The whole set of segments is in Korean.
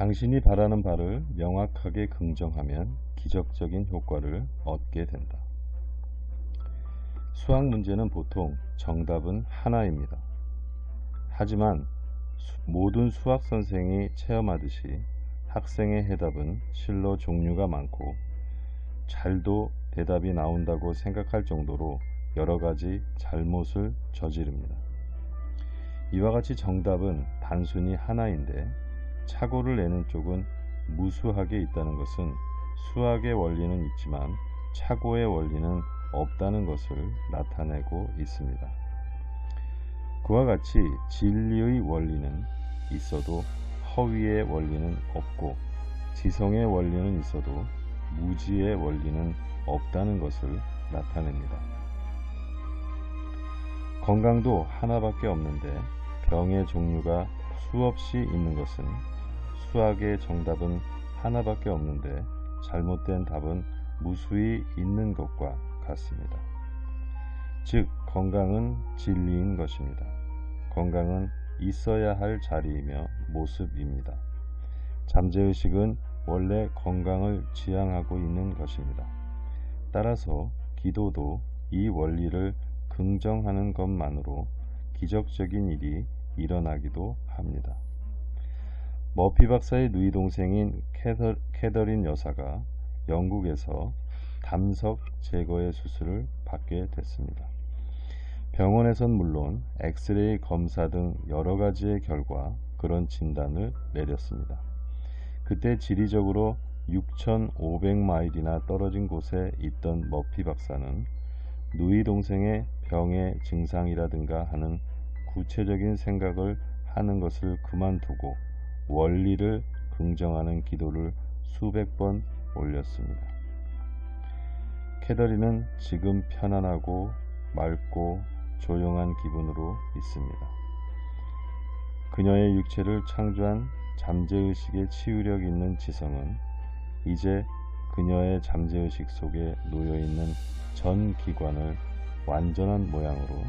당신이 바라는 바를 명확하게 긍정하면 기적적인 효과를 얻게 된다. 수학 문제는 보통 정답은 하나입니다. 하지만 수- 모든 수학 선생이 체험하듯이 학생의 해답은 실로 종류가 많고 잘도 대답이 나온다고 생각할 정도로 여러 가지 잘못을 저지릅니다. 이와 같이 정답은 단순히 하나인데 착오를 내는 쪽은 무수하게 있다는 것은 수학의 원리는 있지만 착오의 원리는 없다는 것을 나타내고 있습니다. 그와 같이 진리의 원리는 있어도 허위의 원리는 없고 지성의 원리는 있어도 무지의 원리는 없다는 것을 나타냅니다. 건강도 하나밖에 없는데 병의 종류가 수없이 있는 것은 수학의 정답은 하나밖에 없는데 잘못된 답은 무수히 있는 것과 같습니다. 즉, 건강은 진리인 것입니다. 건강은 있어야 할 자리이며 모습입니다. 잠재의식은 원래 건강을 지향하고 있는 것입니다. 따라서 기도도 이 원리를 긍정하는 것만으로 기적적인 일이 일어나기도 합니다. 머피 박사의 누이 동생인 캐더, 캐더린 여사가 영국에서 담석 제거의 수술을 받게 됐습니다. 병원에선 물론 엑스레이 검사 등 여러 가지의 결과 그런 진단을 내렸습니다. 그때 지리적으로 6,500마일이나 떨어진 곳에 있던 머피 박사는 누이 동생의 병의 증상이라든가 하는 구체적인 생각을 하는 것을 그만두고 원리를 긍정하는 기도를 수백 번 올렸습니다. 캐더리는 지금 편안하고 맑고 조용한 기분으로 있습니다. 그녀의 육체를 창조한 잠재의식의 치유력 있는 지성은 이제 그녀의 잠재의식 속에 놓여 있는 전 기관을 완전한 모양으로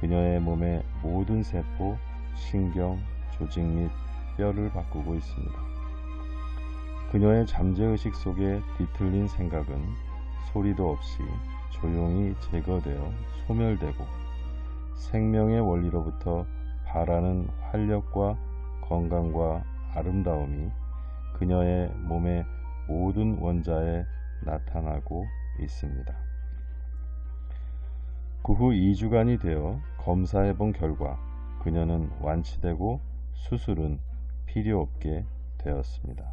그녀의 몸의 모든 세포, 신경, 조직 및 뼈를 바꾸고 있습니다. 그녀의 잠재의식 속에 뒤틀린 생각은 소리도 없이 조용히 제거되어 소멸되고 생명의 원리로부터 바라는 활력과 건강과 아름다움이 그녀의 몸의 모든 원자에 나타나고 있습니다. 그 후 2주간이 되어 검사해 본 결과 그녀는 완치되고 수술은 필요 없게 되었습니다.